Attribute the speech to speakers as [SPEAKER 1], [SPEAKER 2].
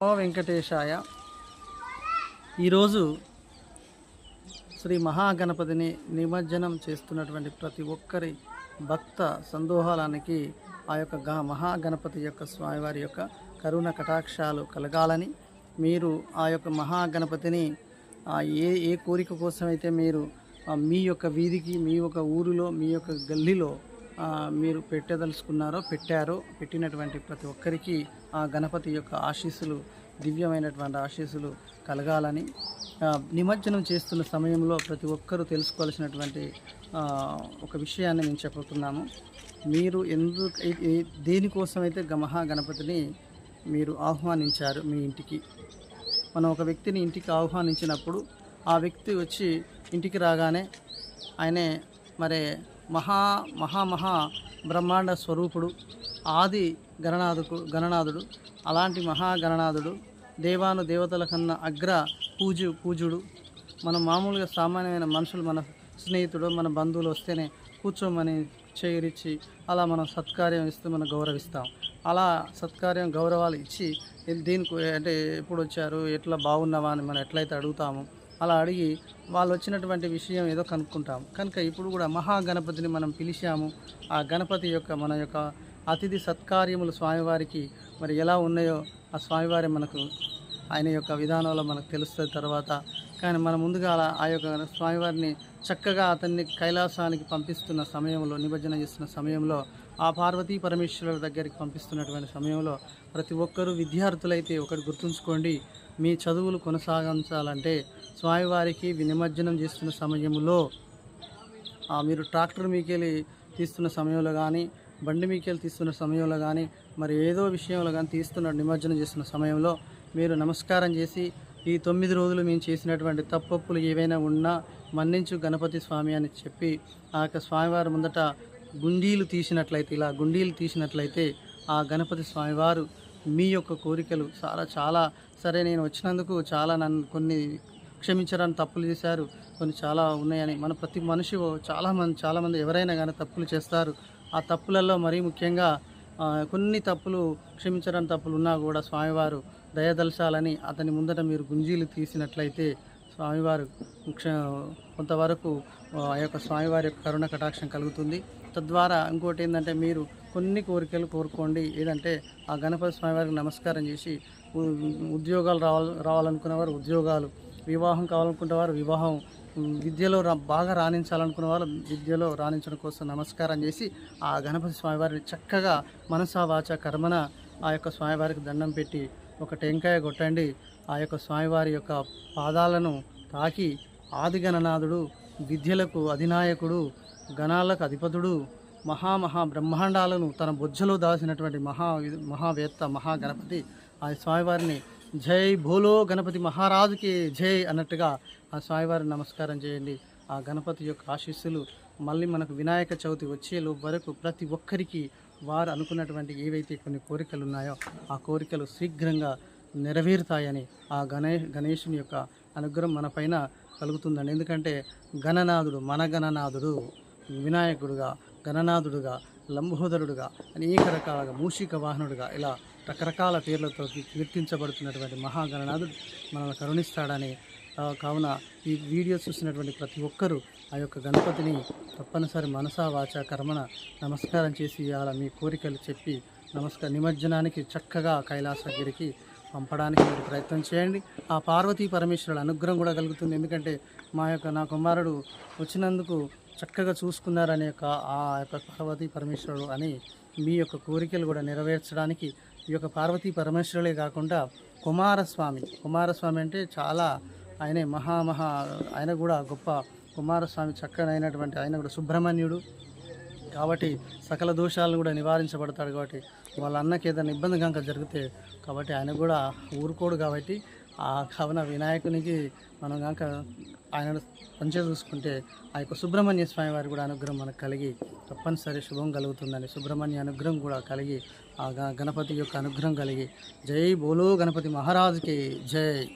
[SPEAKER 1] ఓ వెంకటేశాయ. ఈరోజు శ్రీ మహాగణపతిని నిమజ్జనం చేస్తున్నటువంటి ప్రతి ఒక్కరి భక్త సందోహాలానికి ఆ యొక్క గ మహాగణపతి యొక్క స్వామివారి యొక్క కరుణ కటాక్షాలు కలగాలని మీరు ఆ యొక్క మహాగణపతిని ఏ ఏ కోరిక కోసమైతే మీరు మీ యొక్క వీధికి మీ యొక్క ఊరిలో మీ యొక్క గల్లీలో మీరు పెట్టదలుచుకున్నారో పెట్టారో పెట్టినటువంటి ప్రతి ఒక్కరికి ఆ గణపతి యొక్క ఆశీస్సులు దివ్యమైనటువంటి ఆశీస్సులు కలగాలని నిమజ్జనం చేస్తున్న సమయంలో ప్రతి ఒక్కరూ తెలుసుకోవాల్సినటువంటి ఒక విషయాన్ని మేము చెప్పుతున్నాము మీరు ఎందుకు దేనికోసమైతే మహా గణపతిని మీరు ఆహ్వానించారు మీ ఇంటికి మనం ఒక వ్యక్తిని ఇంటికి ఆహ్వానించినప్పుడు ఆ వ్యక్తి వచ్చి ఇంటికి రాగానే ఆయనే మరి మహా మహా మహా బ్రహ్మాండ స్వరూపుడు ఆది గణనాథుకు గణనాథుడు అలాంటి మహా గణనాథుడు దేవాను దేవతల కన్నా అగ్ర పూజు పూజుడు. మనం మామూలుగా సామాన్యమైన మనుషులు మన స్నేహితుడు మన బంధువులు వస్తేనే కూర్చోమని చేరిచ్చి అలా మనం సత్కార్యం ఇస్తూ మనం గౌరవిస్తాం. అలా సత్కార్యం గౌరవాలు ఇచ్చి దీనికి అంటే ఎప్పుడు వచ్చారు ఎట్లా బాగున్నావా అని మనం ఎట్లయితే అడుగుతాము అలా అడిగి వాళ్ళు వచ్చినటువంటి విషయం ఏదో కనుక్కుంటాం కనుక ఇప్పుడు కూడా మహాగణపతిని మనం పిలిచాము. ఆ గణపతి యొక్క మన యొక్క అతిథి సత్కార్యములు స్వామివారికి మరి ఎలా ఉన్నాయో ఆ స్వామివారి మనకు ఆయన యొక్క విధానంలో మనకు తెలుస్తుంది తర్వాత. కానీ మన ముందుగా అలా ఆ యొక్క స్వామివారిని చక్కగా అతన్ని కైలాసానికి పంపిస్తున్న సమయంలో నిమజ్జనం చేస్తున్న సమయంలో ఆ పార్వతీ పరమేశ్వరుల దగ్గరికి పంపిస్తున్నటువంటి సమయంలో ప్రతి ఒక్కరూ విద్యార్థులైతే ఒకటి గుర్తుంచుకోండి. మీ చదువులు కొనసాగించాలంటే స్వామివారికి నిమజ్జనం చేస్తున్న సమయంలో ఆ మీరు ట్రాక్టర్ మీకెళ్ళి తీస్తున్న సమయంలో కానీ బండి మీకెళ్ళి తీస్తున్న సమయంలో కానీ మరి ఏదో విషయంలో కానీ తీస్తున్న నిమజ్జనం చేస్తున్న సమయంలో మీరు నమస్కారం చేసి ఈ తొమ్మిది రోజులు మేము చేసినటువంటి తప్పప్పులు ఏవైనా ఉన్నా మన్నించు గణపతి స్వామి అని చెప్పి ఆ యొక్క స్వామివారి ముందట గుండీలు తీసినట్లయితే ఇలా గుండీలు తీసినట్లయితే ఆ గణపతి స్వామివారు మీ యొక్క కోరికలు చాలా చాలా సరే నేను వచ్చినందుకు చాలా నన్ను కొన్ని క్షమించడానికి తప్పులు చేశారు. కొన్ని చాలా ఉన్నాయని మన ప్రతి మనిషి చాలా మంది చాలామంది ఎవరైనా కానీ తప్పులు చేస్తారు. ఆ తప్పులలో మరీ ముఖ్యంగా కొన్ని తప్పులు క్షమించడానికి తప్పులు ఉన్నా కూడా స్వామివారు దయదలచాలని అతని ముందట మీరు గుంజీలు తీసినట్లయితే స్వామివారు క్ష- కొంతవరకు ఆ యొక్క స్వామివారి యొక్క కరుణ కటాక్షం కలుగుతుంది. తద్వారా ఇంకోటి ఏంటంటే మీరు కొన్ని కోరికలు కోరుకోండి. ఏదంటే ఆ గణపతి స్వామివారికి నమస్కారం చేసి ఉద్యోగాలు రావాలి రావాలనుకునే వారు ఉద్యోగాలు వివాహం కావాలనుకునే వారు వివాహం విద్యలో రా బాగా రాణించాలనుకున్న వాళ్ళు విద్యలో రాణించడం కోసం నమస్కారం చేసి ఆ గణపతి స్వామివారిని చక్కగా మనసా వాచ కర్మన ఆ యొక్క స్వామివారికి దండం పెట్టి ఒక టెంకాయ కొట్టండి. ఆ యొక్క స్వామివారి యొక్క పాదాలను తాకి ఆది గణనాథుడు విద్యలకు అధినాయకుడు గణాలకు అధిపతుడు మహామహా బ్రహ్మాండాలను తన బొజ్జలో దాచినటువంటి మహా మహావేత్త మహాగణపతి ఆ స్వామివారిని జై భోలో గణపతి మహారాజుకి జై అన్నట్టుగా ఆ స్వామివారి నమస్కారం చేయండి. ఆ గణపతి యొక్క ఆశీస్సులు మళ్ళీ మనకు వినాయక చవితి వచ్చేలో వరకు ప్రతి ఒక్కరికి వారు అనుకున్నటువంటి ఏవైతే కొన్ని కోరికలు ఉన్నాయో ఆ కోరికలు శీఘ్రంగా నెరవేరుతాయని ఆ గణే గణేషుని యొక్క అనుగ్రహం మన పైన కలుగుతుందండి. ఎందుకంటే గణనాథుడు మన గణనాథుడు వినాయకుడుగా గణనాథుడుగా లంబోదరుడుగా అనేక రకాలుగా మూషిక వాహనుడుగా ఇలా రకరకాల పేర్లతో కీర్తించబడుతున్నటువంటి మహాగణనాథుడు మనల్ని కరుణిస్తాడని కావున ఈ వీడియో చూసినటువంటి ప్రతి ఒక్కరూ ఆ యొక్క గణపతిని తప్పనిసరి మనసా వాచ కర్మన నమస్కారం చేసి ఇవాళ మీ కోరికలు చెప్పి నమస్కార నిమజ్జనానికి చక్కగా కైలాసగిరికి పంపడానికి మీరు ప్రయత్నం చేయండి. ఆ పార్వతీ పరమేశ్వరుల అనుగ్రహం కూడా కలుగుతుంది. ఎందుకంటే మా యొక్క నా కుమారుడు వచ్చినందుకు చక్కగా చూసుకున్నారనే యొక్క ఆ యొక్క పార్వతీ పరమేశ్వరుడు అని మీ యొక్క కోరికలు కూడా నెరవేర్చడానికి ఈ యొక్క పార్వతీ పరమేశ్వరులే కాకుండా కుమారస్వామి. కుమారస్వామి అంటే చాలా ఆయనే మహామహా ఆయన కూడా గొప్ప కుమారస్వామి చక్కనైనటువంటి ఆయన కూడా సుబ్రహ్మణ్యుడు. కాబట్టి సకల దోషాలను కూడా నివారించబడతాడు కాబట్టి వాళ్ళ అన్నకి ఏదైనా ఇబ్బంది కనుక జరిగితే కాబట్టి ఆయన కూడా ఊరుకోడు కాబట్టి ఆ కావున వినాయకునికి మనం కనుక ఆయన మంచిగా చూసుకుంటే ఆ యొక్క సుబ్రహ్మణ్య స్వామి వారి కూడా అనుగ్రహం మనకు కలిగి తప్పనిసరి శుభం కలుగుతుందని సుబ్రహ్మణ్య అనుగ్రహం కూడా కలిగి ఆ గణపతి యొక్క అనుగ్రహం కలిగి. జై బోలో గణపతి మహారాజుకి జై.